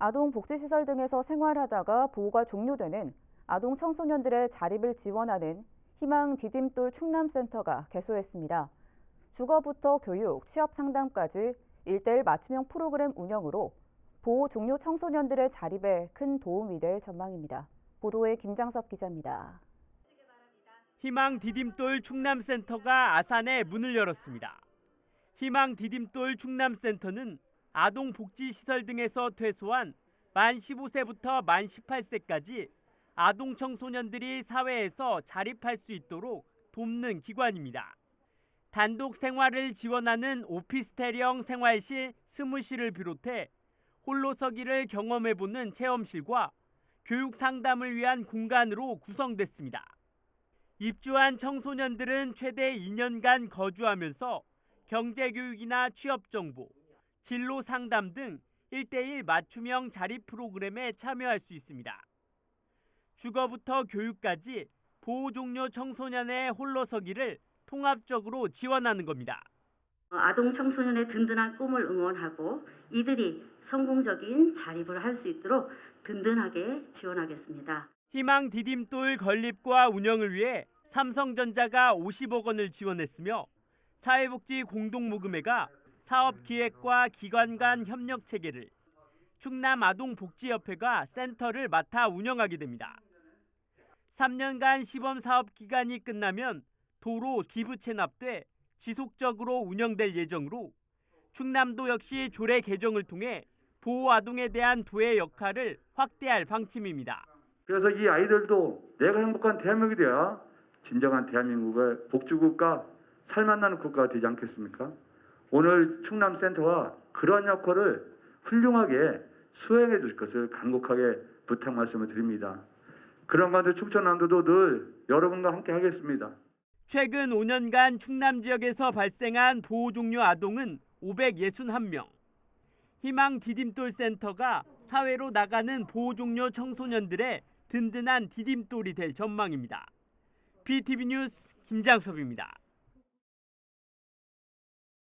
아동복지시설 등에서 생활하다가 보호가 종료되는 아동 청소년들의 자립을 지원하는 희망 디딤돌 충남센터가 개소했습니다. 주거부터 교육, 취업 상담까지 일대일 맞춤형 프로그램 운영으로 보호 종료 청소년들의 자립에 큰 도움이 될 전망입니다. 보도에 김장섭 기자입니다. 희망 디딤돌 충남센터가 아산에 문을 열었습니다. 희망 디딤돌 충남센터는 아동 복지 시설 등에서 퇴소한 만 15세부터 만 18세까지 아동 청소년들이 사회에서 자립할 수 있도록 돕는 기관입니다. 단독 생활을 지원하는 오피스텔형 생활실 20실을 비롯해 홀로서기를 경험해보는 체험실과 교육 상담을 위한 공간으로 구성됐습니다. 입주한 청소년들은 최대 2년간 거주하면서 경제교육이나 취업정보, 진로 상담 등 1대1 맞춤형 자립 프로그램에 참여할 수 있습니다. 주거부터 교육까지 보호 종료 청소년의 홀로서기를 통합적으로 지원하는 겁니다. 아동 청소년의 든든한 꿈을 응원하고 이들이 성공적인 자립을 할 수 있도록 든든하게 지원하겠습니다. 희망 디딤돌 건립과 운영을 위해 삼성전자가 50억 원을 지원했으며 사회복지 공동모금회가 사업 기획과 기관 간 협력 체계를 충남 아동복지협회가 센터를 맡아 운영하게 됩니다. 3년간 시범 사업 기간이 끝나면 도로 기부 체납돼 지속적으로 운영될 예정으로 충남도 역시 조례 개정을 통해 보호 아동에 대한 도의 역할을 확대할 방침입니다. 그래서 이 아이들도 내가 행복한 대한민국이 돼야 진정한 대한민국의 복지국가 살만나는 국가가 되지 않겠습니까? 오늘 충남센터가 그런 역할을 훌륭하게 수행해 주실 것을 간곡하게 부탁 말씀을 드립니다. 그런 가운데 충청남도도 늘 여러분과 함께 하겠습니다. 최근 5년간 충남 지역에서 발생한 보호 종료 아동은 561명. 희망 디딤돌 센터가 사회로 나가는 보호 종료 청소년들의 든든한 디딤돌이 될 전망입니다. BTV 뉴스 김장섭입니다.